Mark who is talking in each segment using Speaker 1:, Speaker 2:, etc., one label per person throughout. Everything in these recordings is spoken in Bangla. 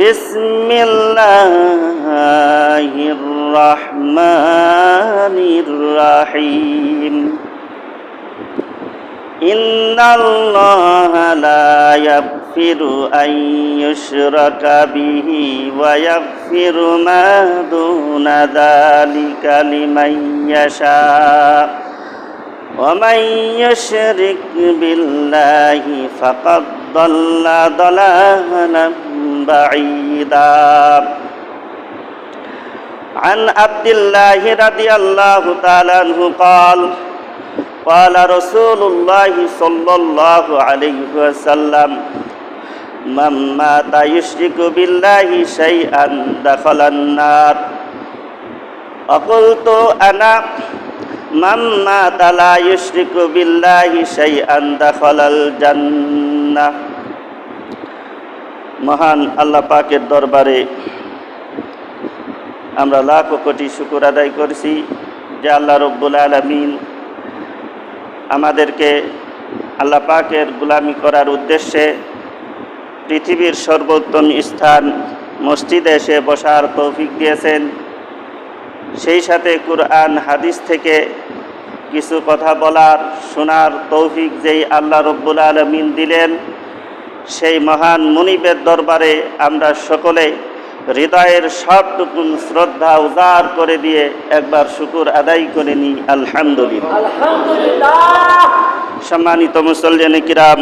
Speaker 1: بسم الله الرحمن الرحيم إن الله لا يغفر أن يشرك به ويغفر ما دون ذلك لمن يشاء ومن يشرك بالله فقد ضل ضلالا بعيدا عن عبد الله رضي الله تعالى عنه قال قال رسول الله صلى الله عليه وسلم من مات يشرك بالله شيئا دخل النار وقلت أنا মাম্মা মহান আল্লাহ পাকের দরবারে আমরা লাখ কোটি শুকুর আদায় করছি যে আল্লাহ রব্বুল আলমিন আমাদেরকে আল্লাহ পাকের গুলামি করার উদ্দেশ্যে পৃথিবীর সর্বোত্তম স্থান মসজিদে এসে বসার তৌফিক দিয়েছেন। সেই সাথে কুরআন, হাদিস থেকে কিছু কথা বলার শোনার তৌফিক যেই আল্লাহ রব্বুল আলমিন দিলেন সেই মহান মুনিবের দরবারে আমরা সকলে হৃদয়ের সবটুকুন শ্রদ্ধা উজাড় করে দিয়ে একবার শুকুর আদায় করে নিই আলহামদুলিল্লাহ। সম্মানিত মুসল্লিয়ান কিরাম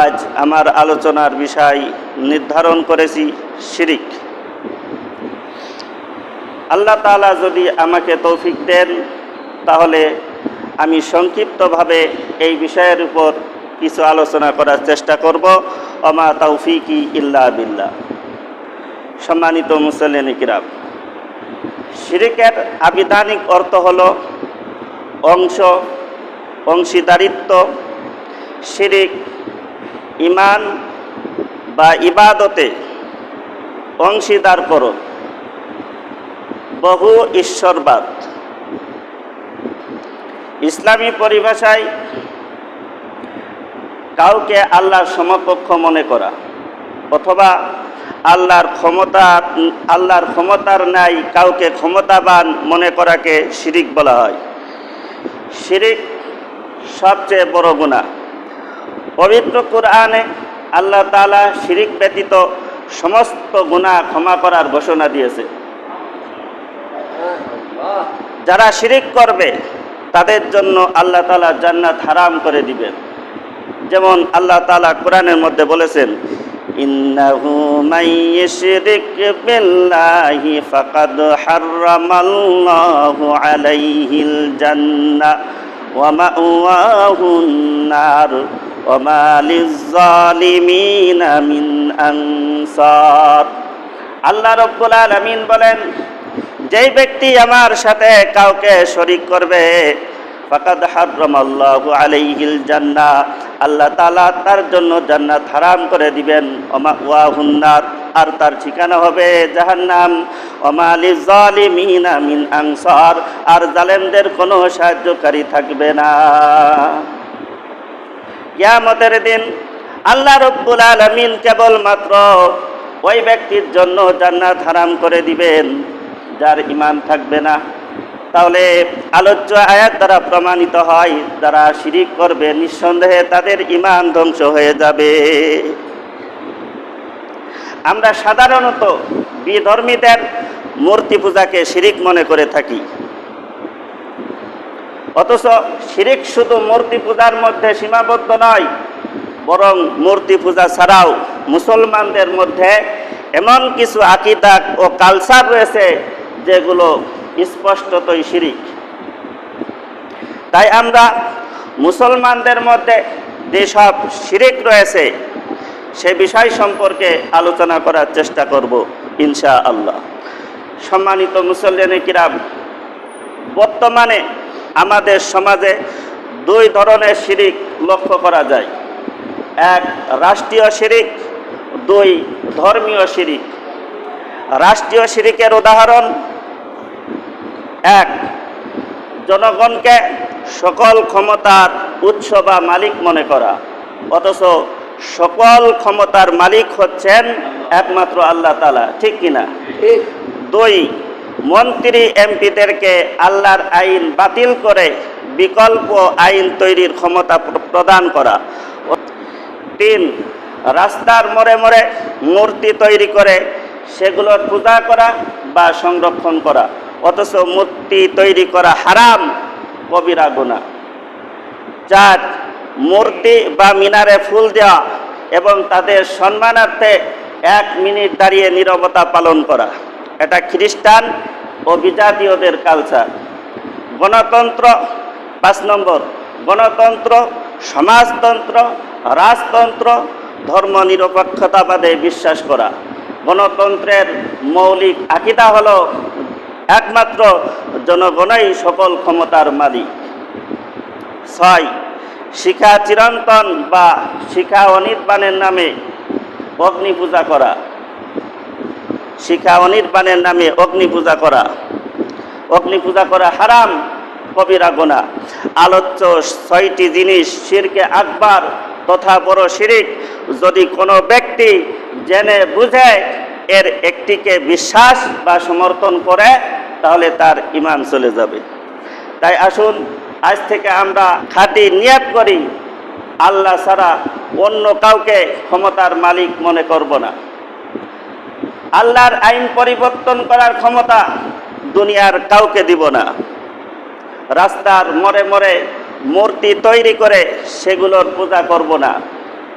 Speaker 1: আজ আমার আলোচনার বিষয় নির্ধারণ করেছি শিরিক। আল্লাহ তাআলা যদি আমাকে তৌফিক দেন তাহলে আমি সংক্ষিপ্তভাবে এই বিষয়ের উপর কিছু আলোচনা করার চেষ্টা করব। অমা তৌফিকি ইল্লা বিল্লাহ। সম্মানিত মুসল্লিয়ান কিরাম, শিরিকের আবিধানিক অর্থ হল অংশ, অংশীদারিত্ব, শিরিক ইমান বা ইবাদতে অংশীদার করো। বহু ঈশ্বরবাদ। ইসলামী পরিভাষায় কাউকে আল্লাহর সমকক্ষ মনে করা অথবা আল্লাহর ক্ষমতা, আল্লাহর ক্ষমতার নাই কাউকে ক্ষমতাবান মনে করাকে শিরিক বলা হয়। শিরিক সবচেয়ে বড় গুণা পবিত্র কোরআনে আল্লাহ তাআলা শিরিক ব্যতীত সমস্ত গুণা ক্ষমা করার ঘোষণা দিয়েছে। যারা শিরিক করবে তাদের জন্য আল্লাহ তাআলা জান্নাত হারাম করে দিবেন। যেমন আল্লাহ তালা কোরআনের মধ্যে বলেছেন, ইন্নাহু মাইয়িশরিক বিল্লাহি আলাইহিল ওয়া আল্লাহ বলেন যেই ব্যক্তি আমার সাথে কাউকে শরিক করবে, ফাকাদ হাররামাল্লাহু আলাইহিল জান্নাহ, আল্লাহ তাআলা তার জন্য জান্নাত হারাম করে দিবেন। ওমা ওয়াহুন্নার আর তার ঠিকানা হবে জাহান্নাম। ওমা লিজালিমিনা মিন আনসার, আর জালেমদের কোনো সাহায্যকারী থাকবে না। কিয়ামতের দিন আল্লাহ রব্বুল আলমিন কেবলমাত্র ওই ব্যক্তির জন্য জান্নাত হারাম করে দিবেন। যার ইমান থাকবে না। তাহলে আলোচ্য আয়াত দ্বারা প্রমাণিত হয়, যারা শিরিক করবে, নিঃসন্দেহে তাদের ইমান ধ্বংস হয়ে যাবে। আমরা সাধারণত বিধর্মীদের মূর্তি পূজাকে শিরিক মনে করে থাকি। অথচ শিরিক শুধু মূর্তি পূজার মধ্যে সীমাবদ্ধ নয়, বরং মূর্তি পূজা ছাড়াও মুসলমানদের মধ্যে এমন কিছু আকিদা ও কালচার রয়েছে যেগুলো স্পষ্টতই শিরিক। তাই আমরা মুসলমানদের মধ্যে যেসব শিরিক রয়েছে, সে বিষয় সম্পর্কে আলোচনা করার চেষ্টা করব ইনশা আল্লাহ সম্মানিত মুসল্লিয়ানে কিরাম, বর্তমানে আমাদের সমাজে দুই ধরনের শিরিক লক্ষ্য করা যায়। এক রাষ্ট্রীয় শিরিক, দুই ধর্মীয় শিরিক। রাষ্ট্রীয় শিরিকের উদাহরণ এক জনগণকে সকল ক্ষমতার উৎস বা মালিক মনে করা। অথচ সকল ক্ষমতার মালিক হচ্ছেন একমাত্র আল্লাহ তালা ঠিক কিনা
Speaker 2: ঠিক।
Speaker 1: দুই মন্ত্রী এমপিদেরকে আল্লাহর আইন বাতিল করে বিকল্প আইন তৈরির ক্ষমতা প্রদান করা। তিন রাস্তার মোড়ে মোড়ে মূর্তি তৈরি করে সেগুলোর পূজা করা বা সংরক্ষণ করা। অথচ মূর্তি তৈরি করা হারাম, কবিরা গুণা চার মূর্তি বা মিনারে ফুল দেওয়া এবং তাদের সম্মানার্থে এক মিনিট দাঁড়িয়ে নীরবতা পালন করা, এটা খ্রিস্টান ও বিজাতীয়দের কালচার গণতন্ত্র, পাঁচ নম্বর, গণতন্ত্র, সমাজতন্ত্র, রাজতন্ত্র ধর্ম নিরপেক্ষতাবাদে বিশ্বাস করা। গণতন্ত্রের মৌলিক আকিদা হলো একমাত্র জনগণই সকল ক্ষমতার মালিক। ছয়, শিখা চিরন্তন বা শিখা অনির্বাণের নামে অগ্নি পূজা করা। শিখা অনির্বাণের নামে অগ্নি পূজা করা। অগ্নি পূজা করা হারাম, কবিরা গোনা আলোচ্য ছয়টি জিনিস শিরকে আকবার তথা বড় শিরিক। যদি কোনো ব্যক্তি জেনে বুঝে, এর একটিকে বিশ্বাস বা সমর্থন করে তাহলে তার ইমান চলে যাবে। তাই আসুন, আজ থেকে আমরা খাঁটি নিয়াত করি, আল্লাহ ছাড়া অন্য কাউকে ক্ষমতার মালিক মনে করব না। আল্লাহর আইন পরিবর্তন করার ক্ষমতা দুনিয়ার কাউকে দিব না। রাস্তার মরে মরে মূর্তি তৈরি করে সেগুলোর পূজা করব না।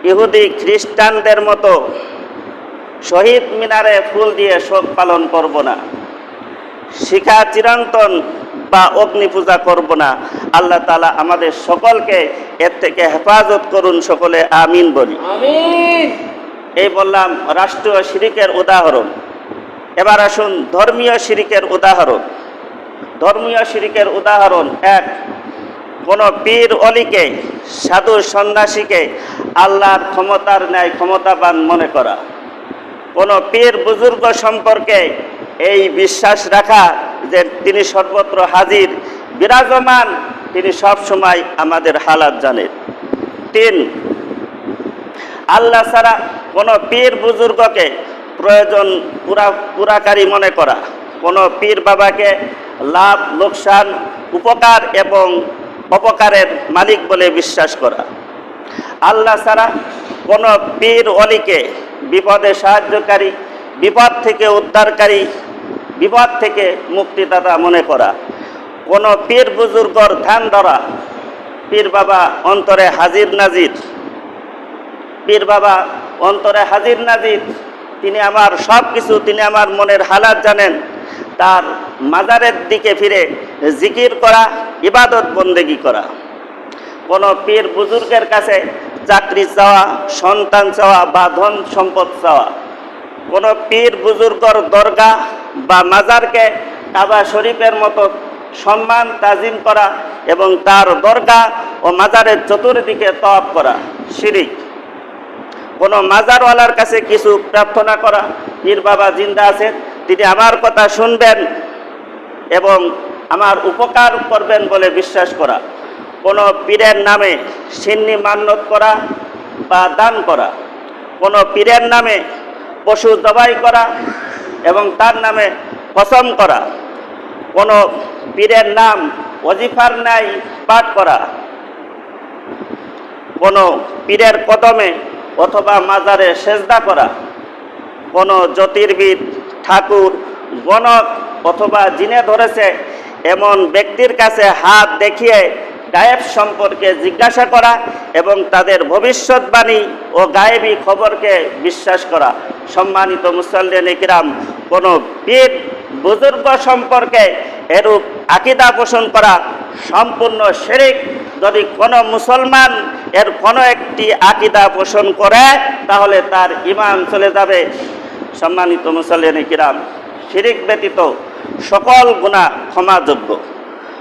Speaker 1: ইহুদি খ্রিস্টানদের মতো শহীদ মিনারে ফুল দিয়ে শোক পালন করব না। শিখা চিরন্তন বা অগ্নি পূজা করব না। আল্লাহ তালা আমাদের সকলকে এর থেকে হেফাজত করুন সকলে আমিন বলি। এই বললাম রাষ্ট্রীয় শিরিকের উদাহরণ। এবার আসুন ধর্মীয় শিরিকের উদাহরণ। ধর্মীয় শিরিকের উদাহরণ এক কোনো পীর অলিকে সাধু সন্ন্যাসীকে আল্লাহর ক্ষমতার ন্যায় ক্ষমতাবান মনে করা। কোনো পীর বুজুর্গ সম্পর্কে এই বিশ্বাস রাখা যে তিনি সর্বত্র হাজির, বিরাজমান, তিনি সব সময় আমাদের হালাত জানেন তিন, আল্লাহ ছাড়া কোনো পীর বুজুর্গকে প্রয়োজন পুরা, পুরাকারী মনে করা। কোনো পীর বাবাকে লাভ, লোকসান, উপকার এবং অপকারের মালিক বলে বিশ্বাস করা। আল্লাহ ছাড়া কোনো পীর অলিকে বিপদে সাহায্যকারী, বিপদ থেকে উদ্ধারকারী, বিপদ থেকে মুক্তিদাতা মনে করা। কোনো পীর বুজুর্গর ধ্যান ধরা, পীর বাবা অন্তরে হাজির নাজির। পীর বাবা অন্তরে হাজির নাজির, তিনি আমার সব কিছু তিনি আমার মনের হালাত জানেন। তার মাজারের দিকে ফিরে জিকির করা, ইবাদত বন্দেগি করা। কোনো পীর বুজুর্গের কাছে চাকরি চাওয়া, সন্তান চাওয়া বা ধন সম্পদ চাওয়া। কোনো পীর বুজুর্গর দরগা বা মাজারকে কাবা শরীফের মতো সম্মান, তাজিম করা এবং তার দরগা ও মাজারের চতুর্দিকে তপ করা শিরিক। কোনো মাজারওয়ালার কাছে কিছু প্রার্থনা করা, পীর বাবা জিন্দা আছেন, তিনি আমার কথা শুনবেন এবং আমার উপকার করবেন বলে বিশ্বাস করা। কোনো পীরের নামে সিন্নি মান্যত করা বা দান করা, কোনো পীরের নামে পশু জবাই করা এবং তার নামে কসম করা, কোনো পীরের নাম অজিফার নাই পাঠ করা, কোনো পীরের কদমে অথবা মাজারে সেজদা করা, কোনো জ্যোতির্বিদ, ঠাকুর, গণক অথবা জিনে ধরেছে এমন ব্যক্তির কাছে হাত দেখিয়ে গায়েব সম্পর্কে জিজ্ঞাসা করা এবং তাদের ভবিষ্যৎবাণী ও গায়েবী খবরকে বিশ্বাস করা। সম্মানিত মুসল্লিন ইকরাম কোনো পীর বুজুর্গ সম্পর্কে এরূপ আকিদা পোষণ করা সম্পূর্ণ শেরিক। যদি কোনো মুসলমান এর কোনো একটি আকিদা পোষণ করে, তাহলে তার ইমান চলে যাবে। সম্মানিত মুসল্লিন কিরাম শিরিক ব্যতীত সকল গুণা ক্ষমাযোগ্য।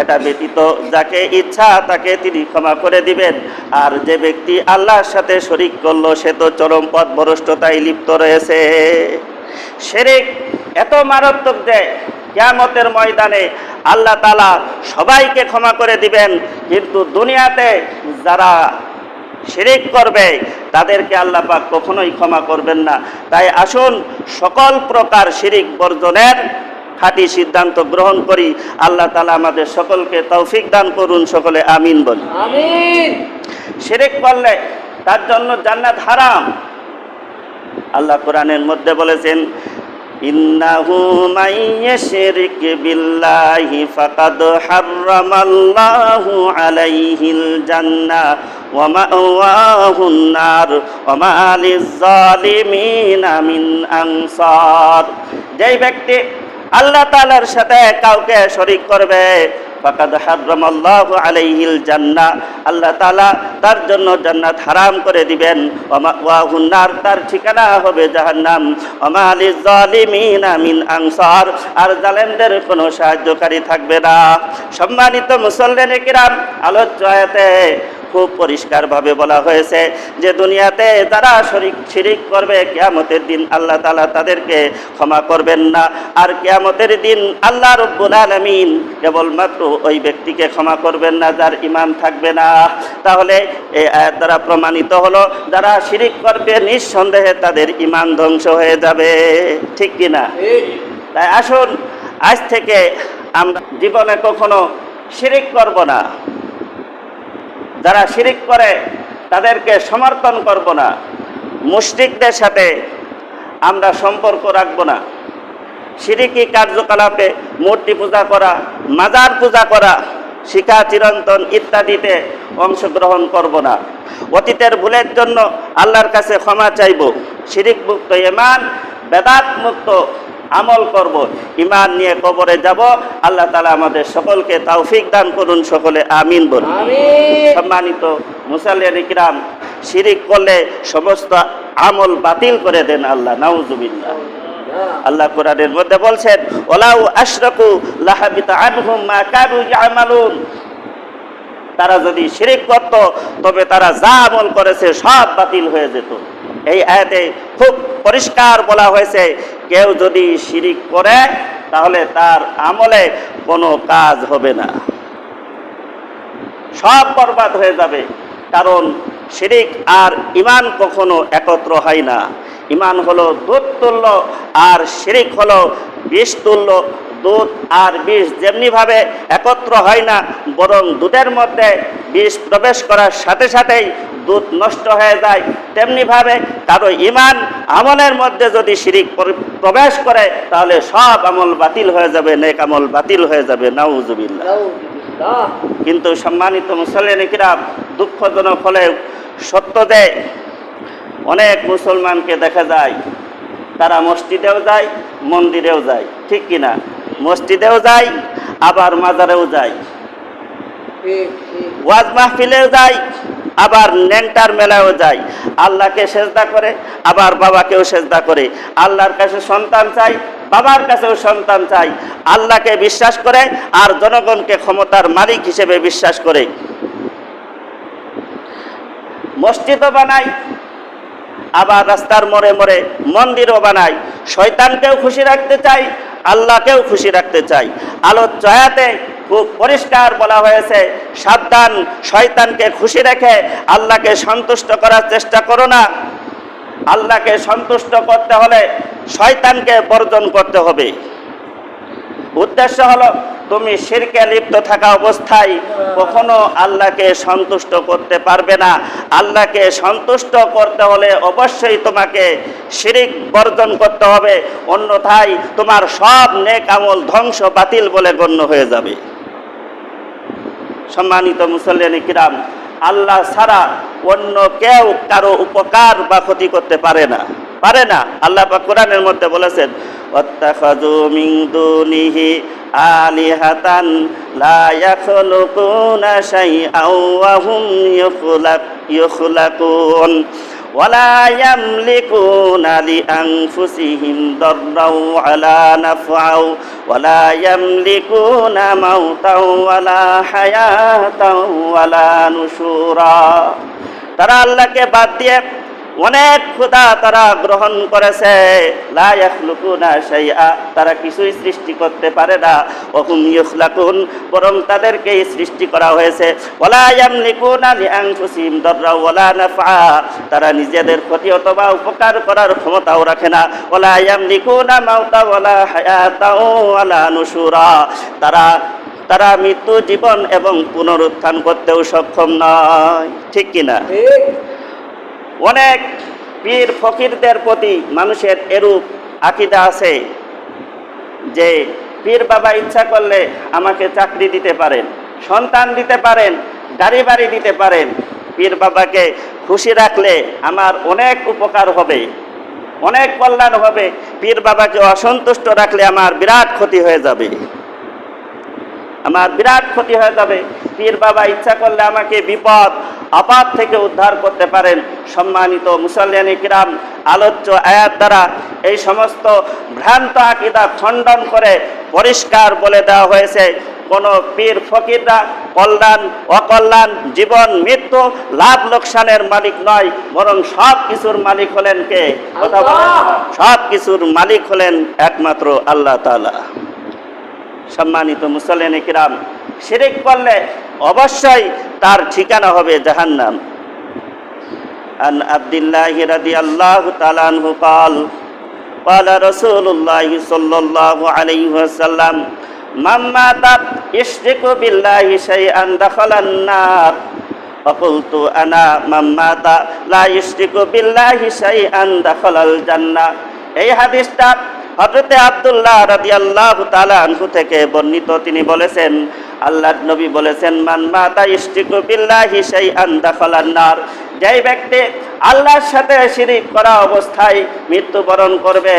Speaker 1: এটা ব্যতীত যাকে ইচ্ছা তাকে তিনি ক্ষমা করে দিবেন। আর যে ব্যক্তি আল্লাহর সাথে শরিক করল, সে তো চরম পথ ভ্রষ্টতায় লিপ্ত রয়েছে। শিরিক এত মারাত্মক যে কিয়ামতের ময়দানে আল্লাহ তালা সবাইকে ক্ষমা করে দিবেন। কিন্তু দুনিয়াতে যারা শিরিক করবে, তাদেরকে আল্লাহ পাক কখনোই ক্ষমা করবেন না। তাই আসুন, সকল প্রকার শিরিক বর্জনের খাঁটি সিদ্ধান্ত গ্রহণ করি আল্লাহ তালা আমাদের সকলকে তৌফিক দান করুন সকলে আমিন বলি।
Speaker 2: আমিন।
Speaker 1: শিরিক করলে তার জন্য জান্নাত হারাম। আল্লাহ কোরআনের মধ্যে বলেছেন ইন্নাহু মাইয়াশরিক বিল্লাহি ফাকাদ আলাইহিল জান্নাহ ওয়া মাওয়াহুন নার ওয়া মা লিয-যালিমিনা মিন আনসার। যেই ব্যক্তি আল্লাহ তালার সাথে কাউকে শরিক করবে। ফাকাদ হাররামাল্লাহু আলাইহিল জান্নাহ। আল্লাহ তাআলা তার জন্য জান্নাত হারাম করে দিবেন। ওয়া হুন্নার তার ঠিকানা হবে জাহান্নাম। ওমা লিজ জালিমিনা মিন আনসার, আর জালেমদের কোনো সাহায্যকারী থাকবে না। সম্মানিত মুসল্লিনে কিরাম, আলোচ্য আয়াতে খুব পরিষ্কারভাবে বলা হয়েছে যে দুনিয়াতে যারা শরিক, শিরিক করবে, কেয়ামতের দিন আল্লাহ তালা তাদেরকে ক্ষমা করবেন না। আর কেয়ামতের দিন আল্লাহ রব্বুল আলমিন কেবলমাত্র ওই ব্যক্তিকে ক্ষমা করবেন না, যার ইমান থাকবে না। তাহলে এই আয়াত দ্বারা প্রমাণিত হলো, যারা শিরিক করবে, নিঃসন্দেহে তাদের ইমান ধ্বংস হয়ে যাবে। ঠিক কিনা তাই আসুন, আজ থেকে আমরা জীবনে কখনো শিরিক করব না। যারা শিরিক করে, তাদেরকে সমর্থন করব না। মুশরিকদের সাথে আমরা সম্পর্ক রাখব না। সিরিকি কার্যকলাপে মূর্তি পূজা করা মাজার পূজা করা শিখা চিরন্তন ইত্যাদিতে অংশগ্রহণ করব না। অতীতের ভুলের জন্য আল্লাহর কাছে ক্ষমা চাইব। শিরিক মুক্ত ইমান বেদাত মুক্ত আমল করব। ইমান নিয়ে কবরে যাব। আল্লাহ তালা আমাদের সকলকে তৌফিক দান করুন সকলে আমিন বলুন। সম্মানিত মুসাল্লিয়ান ইকরাম শিরিক করলে সমস্ত আমল বাতিল করে দেন আল্লাহ নাউজুবিল্লাহ। আল্লাহ কোরআনের মধ্যে বলছেন ওলাউ আশরাকু লাহাবিতা আনহুম মা কানু ইয়ামালুন। তারা যদি শিরিক করত, তবে তারা যা আমল করেছে সব বাতিল হয়ে যেত। এই আয়াতে খুব পরিষ্কার বলা হয়েছে, কেউ যদি শিরিক করে, তাহলে তার আমলে কোনো কাজ হবে না। সব বরবাদ হয়ে যাবে, কারণ শিরিক আর ইমান কখনো একত্র হয় না। ইমান হলো দুধ তুল্য আর শিরিক হলো বিষ তুল্য। দুধ আর বিষ যেমনিভাবে একত্র হয় না বরং দুধের মধ্যে বিষ প্রবেশ করার সাথে সাথেই দুধ নষ্ট হয়ে যায়। তেমনিভাবে কারও ইমান আমলের মধ্যে যদি শিরিক প্রবেশ করে তাহলে সব আমল বাতিল হয়ে যাবে নেক আমল বাতিল হয়ে যাবে। নাউজুবিল্লাহ। কিন্তু সম্মানিত মুসল্লিনিকরা দুঃখজনক হলে সত্য যে অনেক মুসলমানকে দেখা যায়, তারা মসজিদেও যায়, মন্দিরেও যায়, ঠিক কিনা? মসজিদেও যায়, আবার মাজারেও যায়। ওয়াজ মাহফিলেও যায়, আবার ন্যাংটার মেলায়ও যায়। আল্লাহকে সেজদা করে, আবার বাবাকেও সেজদা করে। আল্লাহর কাছে সন্তান চাই, বাবার কাছেও সন্তান চাই। আল্লাহকে বিশ্বাস করে, আর জনগণকে ক্ষমতার মালিক হিসেবে বিশ্বাস করে। মসজিদও বানায় আবার রাস্তার মোড়ে মোড়ে মন্দিরও বানাই। শয়তানকেও খুশি রাখতে চাই, আল্লাহকেও খুশি রাখতে চাই। আলোচ্য আয়াতে খুব পরিষ্কার বলা হয়েছে, সাবধান, শয়তানকে খুশি রেখে আল্লাহকে সন্তুষ্ট করার চেষ্টা করো না। আল্লাহকে সন্তুষ্ট করতে হলে শয়তানকে বর্জন করতে হবে। উদ্দেশ্য হলো তুমি শিরকে লিপ্ত থাকা অবস্থায় কখনো আল্লাহকে সন্তুষ্ট করতে পারবে না। আল্লাহকে সন্তুষ্ট করতে হলে অবশ্যই তোমাকে শিরিক বর্জন করতে হবে। অন্যথায় তোমার সব নেক আমল ধ্বংস, বাতিল বলে গণ্য হয়ে যাবে। সম্মানিত মুসল্লিয়ানি কিরাম, আল্লাহ ছাড়া অন্য কেউ কারও উপকার বা ক্ষতি করতে পারে না। পারে না। আল্লাহ পাক কোরআনের মধ্যে বলেছেন واتخذوا من دونه آلهة لا يخلقون شيئا وهم يخلق يخلقون ولا يملكون لأنفسهم ضرا ولا نفعا ولا يملكون موتا ولا حياة ولا نشورا ترى الله کے بعد دیئے অনেক খোদা তারা গ্রহণ করেছে। তারা কিছুই সৃষ্টি করতে পারে না। ওহুম ইখলাকুন বরং তাদেরকেই সৃষ্টি করা হয়েছে। তারা নিজেদের ক্ষতি অথবা উপকার করার ক্ষমতাও রাখে না। ওয়ালা ইয়ামলিকুনা মাউতা ওয়ালা হায়াতা ওয়ালা নুশুরা, তারা তারা মৃত্যু জীবন এবং পুনরুত্থান করতেও সক্ষম নয়। ঠিক কিনা?
Speaker 2: ঠিক।
Speaker 1: অনেক পীর ফকিরদের প্রতি মানুষের এরূপ আকিদা আছে যে পীর বাবা ইচ্ছা করলে আমাকে চাকরি দিতে পারেন, সন্তান দিতে পারেন গাড়ি বাড়ি দিতে পারেন। পীর বাবাকে খুশি রাখলে আমার অনেক উপকার হবে, অনেক কল্যাণ হবে। পীর বাবাকে অসন্তুষ্ট রাখলে আমার বিরাট ক্ষতি হয়ে যাবে। আমার বিরাট ক্ষতি হয়ে যাবে। পীর বাবা ইচ্ছা করলে আমাকে বিপদ আপাত থেকে উদ্ধার করতে পারেন। সম্মানিত মুসল্লিয়ানি কিরাম আলোচ্য আয়াত দ্বারা এই সমস্ত ভ্রান্ত আকিদা খণ্ডন করে পরিষ্কার বলে দেওয়া হয়েছে। কোন পীর ফকিররা কল্যাণ অকল্যাণ জীবন মৃত্যু লাভ লোকসানের মালিক নয় বরং সব কিছুর মালিক হলেন কে? কথা বলেন। সব কিছুর মালিক হলেন একমাত্র আল্লাহ তাআলা। সম্মানিত মুসল্লিন কিরাম শিরিক করলে অবশ্যই তার ঠিকানা হবে জাহান্নাম عن عبد الله رضي الله تعالى عنه قال قال رسول الله صلى الله عليه وسلم من مات يشرك بالله شيئا دخل النار فقلت أنا من مات لا يشرك بالله شيئا دخل الجنة এই হাদিসটা হজরতে আবদুল্লাহ রাজি আল্লাহ আনহু থেকে বর্ণিত তিনি বলেছেন আল্লাহ নবী বলেছেন, মান মাতা ইস্টিকু বিল্লাহি শাইআন দাখালান নার। যেই ব্যক্তি আল্লাহর সাথে শিরিক করা অবস্থায় মৃত্যুবরণ করবে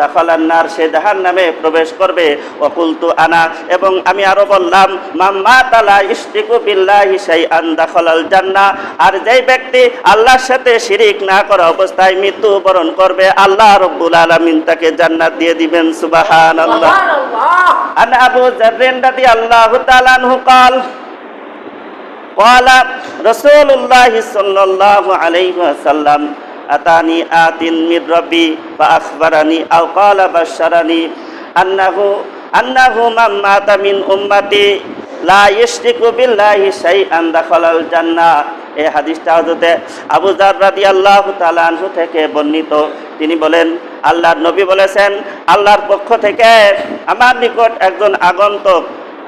Speaker 1: দাফালান্নার সে জাহান নামে প্রবেশ করবে। অকুলতু আনা এবং আমি আরও বললাম মাম্মা তালা ইস্তিকু বিল্লা হিসাই আন দাখলাল জান্না। আর যেই ব্যক্তি আল্লাহর সাথে শিরিক না করা অবস্থায় মৃত্যুবরণ করবে আল্লাহ রব্বুল আলমিন তাকে জান্নাত দিয়ে দিবেন সুবাহান আল্লাহ আন আবু জাররিন রাদি আল্লাহ তালানহু কাল কলা রসুল্লাহ সাল্লাহ আলাইসাল্লাম আতানি আতিন মির রব্বি বা আখবরানি আও কলা বাসারানি আন্নাহু আন্নাহু উম্মাতি লা ইশরিকু বিল্লাহি শাইআন দাখালাল জান্নাহ এই হাদিসটা আবু জার আল্লাহ আনহু থেকে বর্ণিত। তিনি বলেন, আল্লাহর নবী বলেছেন, আল্লাহর পক্ষ থেকে আমার নিকট একজন আগন্তক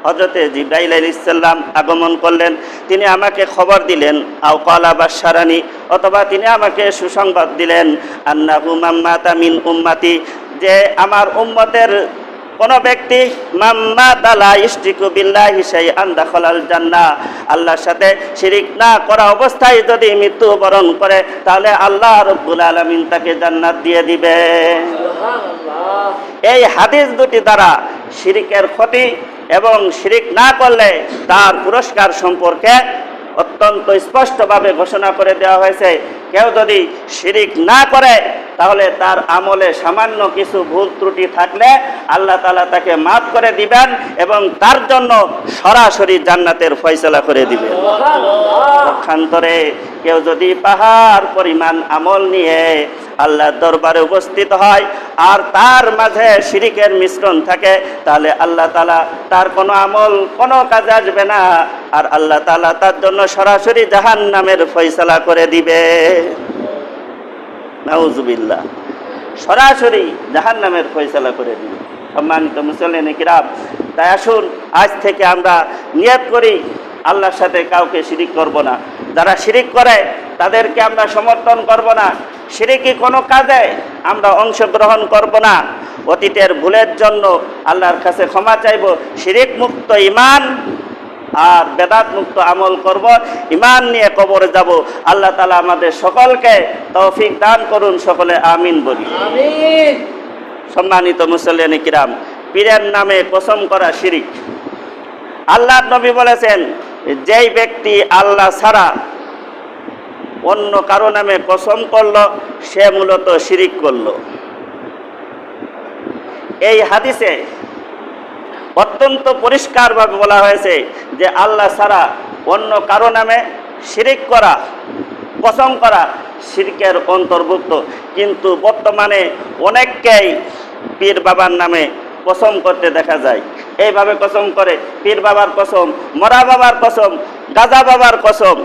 Speaker 1: হজরতে জিব্রাইল ইসাল্লাম আগমন করলেন। তিনি আমাকে খবর দিলেন আও কলা বাসারানি অথবা তিনি আমাকে সুসংবাদ দিলেন আন্নাহু মাম্মাতা মিন উম্মাতি যে আমার উম্মতের কোন ব্যক্তি মাম্মা তালা ইস্টিকু বিল্লাহি শাইআন দাখালাল জান্নাহ। আল্লাহর সাথে শিরিক না করা অবস্থায় যদি মৃত্যুবরণ করে তাহলে আল্লাহ রব্বুল আলামিন তাকে জান্নাত দিয়ে দিবে এই হাদিস দুটি দ্বারা শিরিকের ক্ষতি এবং শিরিক না করলে তার পুরস্কার সম্পর্কে অত্যন্ত স্পষ্টভাবে ঘোষণা করে দেওয়া হয়েছে। কেউ যদি শিরিক না করে তাহলে তার আমলে সামান্য কিছু ভুল ত্রুটি থাকলে আল্লাহ তালা তাকে মাফ করে দিবেন এবং তার জন্য সরাসরি জান্নাতের ফয়সলা করে দিবেন। পক্ষান্তরে কেউ যদি পাহাড় পরিমাণ আমল নিয়ে আল্লাহর দরবারে উপস্থিত হয় আর তার মাঝে শিরিকের মিশ্রণ থাকে, তাহলে আল্লাহ তালা তার কোনো আমল কোনো কাজে আসবে না আর আল্লাহ তালা তার জন্য সরাসরি জাহান নামের ফয়সলা করে দিবে। নাউজুবিল্লাহ। সরাসরি জাহান নামের ফয়সলা করে দিবে সম্মানিত মুসলিম কিরাম তাই আসুন, আজ থেকে আমরা নিয়ত করি, আল্লাহর সাথে কাউকে শিরিক করব না। যারা শিরিক করে, তাদেরকে আমরা সমর্থন করব না। শিরিকি কোনো কাজে আমরা অংশগ্রহণ করব না। অতীতের ভুলের জন্য আল্লাহর কাছে ক্ষমা চাইব। শিরিক মুক্ত ইমান আর বেদাত মুক্ত আমল করব ইমান নিয়ে কবরে যাব। আল্লাহ তালা আমাদের সকলকে তৌফিক দান করুন সকলে আমিন বলি। সম্মানিত মুসল্লিয়ান কিরাম পীরের নামে কসম করা শিরিক। আল্লাহ নবী বলেছেন যেই ব্যক্তি আল্লাহ ছাড়া অন্য কারও নামে কসম করল সে মূলত শিরিক করল। এই হাদিসে অত্যন্ত পরিষ্কারভাবে বলা হয়েছে যে আল্লাহ ছাড়া অন্য কারও নামে শিরিক করা, কসম করা শিরকের অন্তর্ভুক্ত। কিন্তু বর্তমানে অনেককেই পীর বাবার নামে কসম করতে দেখা যায়। এইভাবে কসম করে পীর বাবার কসম, মরা বাবার কসম, গাজা বাবার কসম,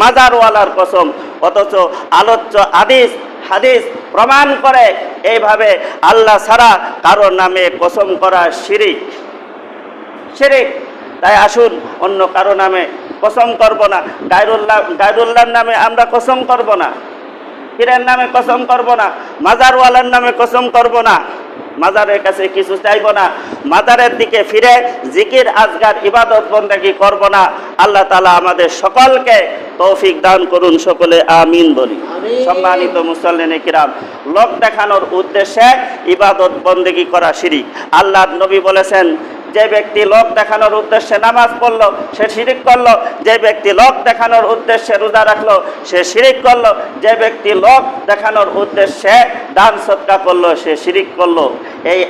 Speaker 1: মাজারওয়ালার কসম, অথচ আলোচ্য আদিস, হাদিস প্রমাণ করে এইভাবে আল্লাহ ছাড়া কারও নামে কসম করা শিরিক শিরিক তাই আসুন অন্য কারও নামে কসম করব না। গায়রুল্লাহ গায়রুল্লাহর নামে আমরা কসম করব না। পীরের নামে কসম করব না। মাজারওয়ালার নামে কসম করব না। মাজারের কাছে কিছু চাইব না। মাজারের দিকে ফিরে জিকির আজগার ইবাদত বন্দাকি করব না। আল্লাহ তালা আমাদের সকলকে তৌফিক দান করুন সকলে আমিন বলি। সম্মানিত মুসল্লিনে কিরাম লোক দেখানোর উদ্দেশ্যে ইবাদত বন্দেগি করা শিরিক। আল্লাহ নবী বলেছেন যে ব্যক্তি লোক দেখানোর উদ্দেশ্যে নামাজ পড়ল, সে শিরিক করল। যে ব্যক্তি লোক দেখানোর উদ্দেশ্যে রোজা রাখল, সে শিরিক করল। যে ব্যক্তি লোক দেখানোর উদ্দেশ্যে দান সৎকা করল, সে শিরিক করল। এই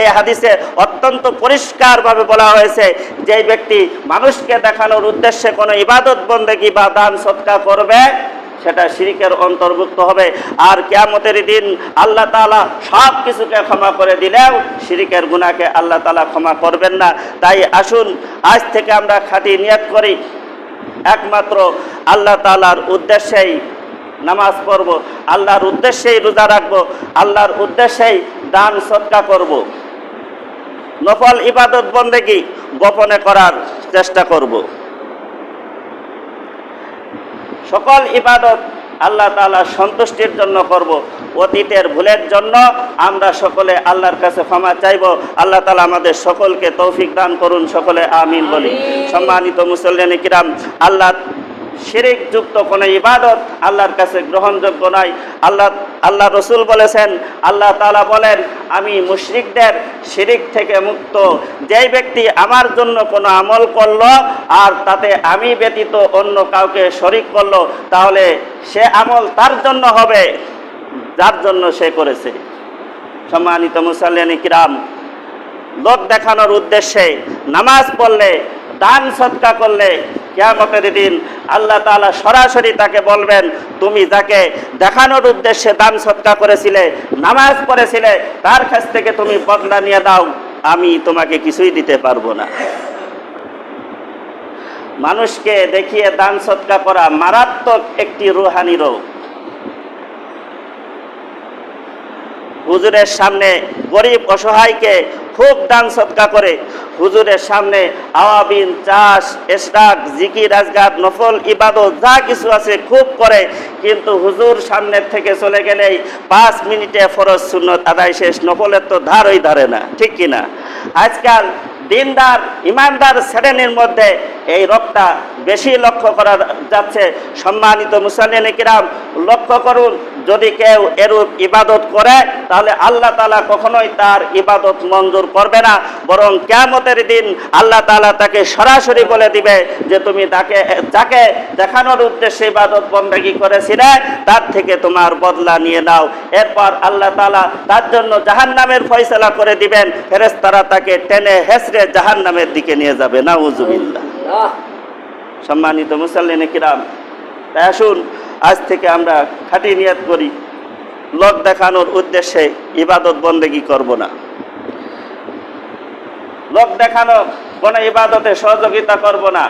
Speaker 1: এই হাদিসে অত্যন্ত পরিষ্কারভাবে বলা হয়েছে, যে ব্যক্তি মানুষকে দেখানোর উদ্দেশ্যে কোনো ইবাদত, বন্দেগি বা দান সৎকা করবে সেটা শিরিকের অন্তর্ভুক্ত হবে আর কেয়ামতের দিন আল্লাহ তালা সব কিছুকে ক্ষমা করে দিলেও শিরিকের গুণাকে আল্লাহ তালা ক্ষমা করবেন না তাই আসুন, আজ থেকে আমরা খাঁটি নিয়ত করি একমাত্র আল্লাহ তালার উদ্দেশ্যেই নামাজ পড়ব, আল্লাহর উদ্দেশ্যেই রোজা রাখব, আল্লাহর উদ্দেশ্যেই দান সৎকা করব। নফল ইবাদত বন্দেগি গোপনে করার চেষ্টা করব। সকল ইবাদত আল্লাহ তালা সন্তুষ্টির জন্য করব অতীতের ভুলের জন্য আমরা সকলে আল্লাহর কাছে ক্ষমা চাইব। আল্লাহ তালা আমাদের সকলকে তৌফিক দান করুন সকলে আমিন বলি। সম্মানিত মুসল্লিন কিরাম আল্লাহ শিরিক যুক্ত কোনো ইবাদত আল্লাহর কাছে গ্রহণযোগ্য নয়। আল্লাহ আল্লাহ রসুল বলেছেন, আল্লাহ তালা বলেন, আমি মুশরিকদের শিরিক থেকে মুক্ত। যেই ব্যক্তি আমার জন্য কোনো আমল করল আর তাতে আমি ব্যতীত অন্য কাউকে শরিক করল, তাহলে সে আমল তার জন্য হবে, যার জন্য সে করেছে। সম্মানিত মুসাল্লিয়ানি কিরাম লোক দেখানোর উদ্দেশ্যে নামাজ পড়লে দান সৎকা করলে কেয়ামতের দিন আল্লাহ তাআলা সরাসরি তাকে বলবেন, তুমি যাকে দেখানোর উদ্দেশ্যে দান সৎকা করেছিলে, নামাজ পড়েছিলে, তার কাছ থেকে তুমি বদলা নিয়ে দাও, আমি তোমাকে কিছুই দিতে পারব না। মানুষকে দেখিয়ে দান সৎকা করা মারাত্মক একটি রুহানি রোগ। হুজুরের সামনে গরিব অসহায়কে খুব দান সৎকা করে। হুজুরের সামনে আওয়াবিন, চাষ এসরাক জিকি আজগার নফল, ইবাদত, যা কিছু আছে খুব করে। কিন্তু হুজুর সামনের থেকে চলে গেলেই পাঁচ মিনিটে ফরজ শূন্য আদায় শেষ, নফলের তো ধারই ধারে না, ঠিক কিনা? আজকাল দিনদার, ইমানদার শ্রেণির মধ্যে এই রোগটা বেশি লক্ষ্য করা যাচ্ছে। সম্মানিত মুসলিন কিরাম লক্ষ্য করুন, যদি কেউ এরূপ ইবাদত করে, তাহলে আল্লাহ তালা কখনোই তার ইবাদত মঞ্জুর করবে না। বরং কেয়ামতের দিন আল্লাহ তালা তাকে সরাসরি বলে দিবে যে, তুমি তাকে যাকে দেখানোর উদ্দেশ্যে ইবাদত বন্দেগী করেছিলে, তার থেকে তোমার বদলা নিয়ে নাও। এরপর আল্লাহ তালা তার জন্য জাহান নামের ফয়সলা করে দিবেন। ফেরেস্তারা তাকে টেনে হেসড়ে জাহান নামের দিকে নিয়ে যাবে। না উজুবিল্লা সম্মানিত মুসল্লিন কিরাম। তাই আসুন, আজ থেকে আমরা খাঁটি নিয়াত করি। লোক দেখানোর উদ্দেশ্যে ইবাদত বন্দেগী করব না। লোক দেখানো কোনো ইবাদতে সহযোগিতা করব না।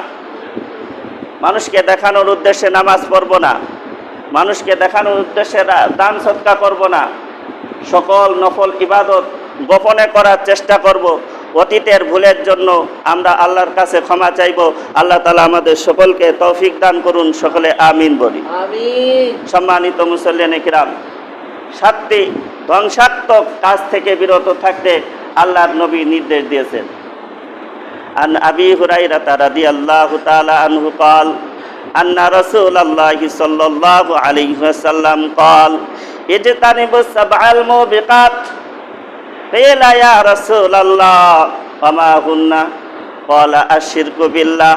Speaker 1: মানুষকে দেখানোর উদ্দেশ্যে নামাজ পড়ব না। মানুষকে দেখানোর উদ্দেশ্যে দান সৎকা করব না। সকল নফল ইবাদত গোপনে করার চেষ্টা করব। অতীতের ভুলের জন্য আমরা আল্লাহর কাছে ক্ষমা চাইব আল্লাহ তালা আমাদের সকলকে তৌফিক দান করুন সকলে আমিন বলি
Speaker 2: আমিন
Speaker 1: সম্মানিত মুসল্লিন কিরাম সাতটি ধ্বংসাত্মক কাজ থেকে বিরত থাকতে আল্লাহর নবী নির্দেশ দিয়েছেন عن أبي هريرة رضي الله تعالى عنه قال أن رسول الله صلى الله عليه وسلم قال اجتنبوا السبع الموبقات قيل يا رسول الله وما هن قال الشرك بالله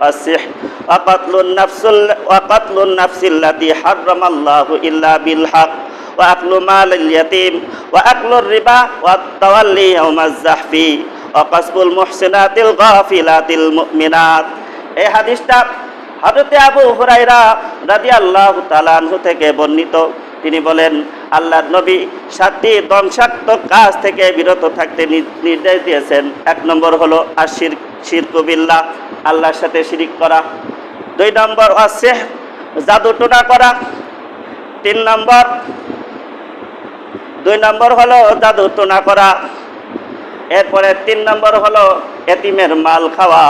Speaker 1: والسحر وقتل النفس ال- وقتل النفس التي حرم الله إلا بالحق وأكل مال اليتيم وأكل الربا والتولي يوم الزحف وقصف المحسنات الغافلات المؤمنات এই হাদিসটা হযরতে আবু হুরায়রা রাদিয়াল্লাহু তাআলা আনহু থেকে বর্ণিত তিনি বলেন, আল্লাহর নবী সাতটি ধ্বংসাত্মক কাজ থেকে বিরত থাকতে নির্দেশ দিয়েছেন। এক নম্বর হলো আশির শিরকুবিল্লাহ আল্লাহর সাথে শিরিক করা। দুই নম্বর আছে জাদু টোনা করা। তিন নম্বর, দুই নম্বর হলো জাদু টোনা করা। এরপরে তিন নম্বর হলো এতিমের মাল খাওয়া।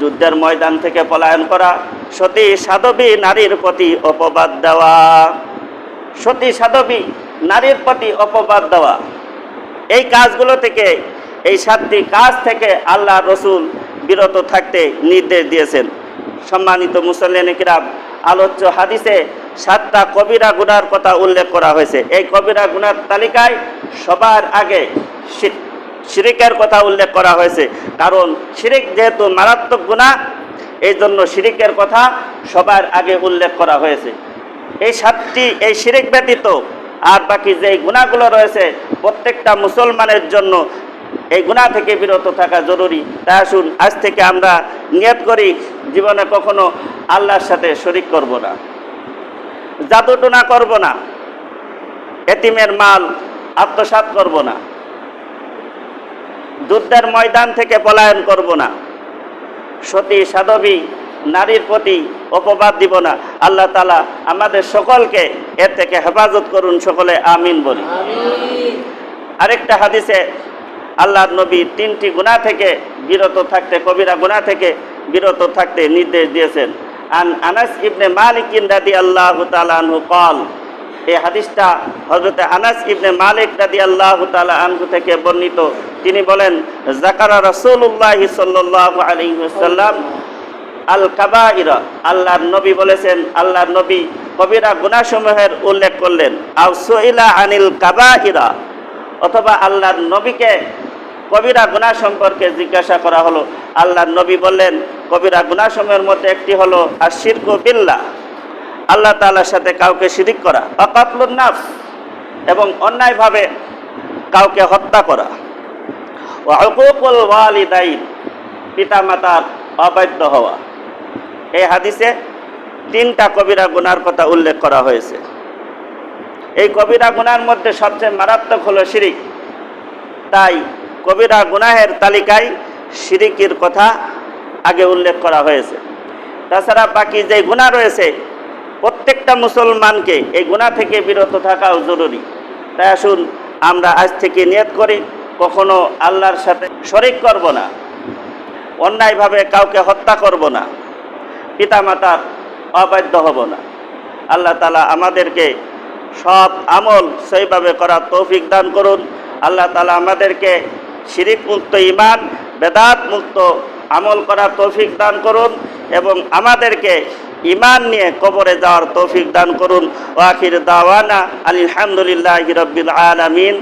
Speaker 1: যুদ্ধের ময়দান থেকে পলায়ন করা, সতী সাধবী নারীর প্রতি অপবাদ দেওয়া। সতী সাধবী নারীর প্রতি অপবাদ দেওয়া। এই কাজগুলো থেকে, এই সাতটি কাজ থেকে আল্লাহ রসুল বিরত থাকতে নির্দেশ দিয়েছেন। সম্মানিত মুসল্লিন কিরাম, আলোচ্য হাদিসে সাতটা কবিরা গুনার কথা উল্লেখ করা হয়েছে। এই কবিরা গুনার তালিকায় সবার আগে শিরিকের কথা উল্লেখ করা হয়েছে। কারণ শিরিক যেহেতু মারাত্মক গুণা এই জন্য শিরিকের কথা সবার আগে উল্লেখ করা হয়েছে। এই সাতটি, এই শিরিক ব্যতীত আর বাকি যে গুণাগুলো রয়েছে, প্রত্যেকটা মুসলমানের জন্য এই গুণা থেকে বিরত থাকা জরুরি। তাই আসুন, আজ থেকে আমরা নিয়ত করি, জীবনে কখনো আল্লাহর সাথে শরিক করব না। জাদুটোনা করব না। এতিমের মাল আত্মসাৎ করব না। যুদ্ধের ময়দান থেকে পলায়ন করব না। সতী, সাধবী, নারীর প্রতি অপবাদ দিব না। আল্লাহ তালা আমাদের সকলকে এর থেকে হেফাজত করুন সকলে, আমিন বলি। আরেকটা হাদিসে আল্লাহ নবী তিনটি গুণা থেকে বিরত থাকতে, কবিরা গুণা থেকে বিরত থাকতে নির্দেশ দিয়েছেন। আন আনাস ইবনে মালিক রাদি আল্লাহ তালু কল এই হাদিসটা হজরতে আনাস ইবনে মালিক রাদি আল্লাহ তালা আনহু থেকে বর্ণিত। তিনি বলেন জাকারা রসুল্লাহ সাল্লাহ আলহিহাল্লাম আল কাবাইরা আল্লাহর নবী বলেছেন, আল্লাহর নবী কবিরা গুণাসমূহের উল্লেখ করলেন। আও সুইলা আনিল কাবাইরা অথবা আল্লাহর নবীকে কবিরা গুণা সম্পর্কে জিজ্ঞাসা করা হলো। আল্লাহর নবী বললেন, কবিরা গুণাসমূহের মধ্যে একটি হলো আর শিরকু বিল্লাহ আল্লাহ তাআলার সাথে কাউকে শিরিক করা, অকাতলুন নাফস, এবং অন্যায়ভাবে কাউকে হত্যা করা। হকুকুল ওয়ালিদাইন, পিতামাতার অবাধ্য হওয়া। এই হাদিসে তিনটা কবিরা গুনার কথা উল্লেখ করা হয়েছে। এই কবিরা গুনার মধ্যে সবচেয়ে মারাত্মক হলো শিরিক। তাই কবিরা গুনাহের তালিকায় শিরিকের কথা আগে উল্লেখ করা হয়েছে। তাছাড়া বাকি যে গুণা রয়েছে প্রত্যেকটা মুসলমানকে এই গুণা থেকে বিরত থাকাও জরুরি। তাই আসুন, আমরা আজ থেকে নিয়ত করি, কখনো আল্লাহর সাথে শরিক করব না, অন্যায়ভাবে কাউকে হত্যা করব না, পিতামাতার অবাধ্য হব না। আল্লাহ তালা আমাদেরকে সব আমল সেইভাবে করার তৌফিক দান করুন। আল্লাহ তালা আমাদেরকে শিরিক মুক্ত ইমান বেদাত মুক্ত আমল করার তৌফিক দান করুন এবং আমাদেরকে ইমান নিয়ে কবরে যাওয়ার তৌফিক দান করুন। ওয়াখির দাওয়ানা আলহামদুলিল্লাহ রবিল আলামিন।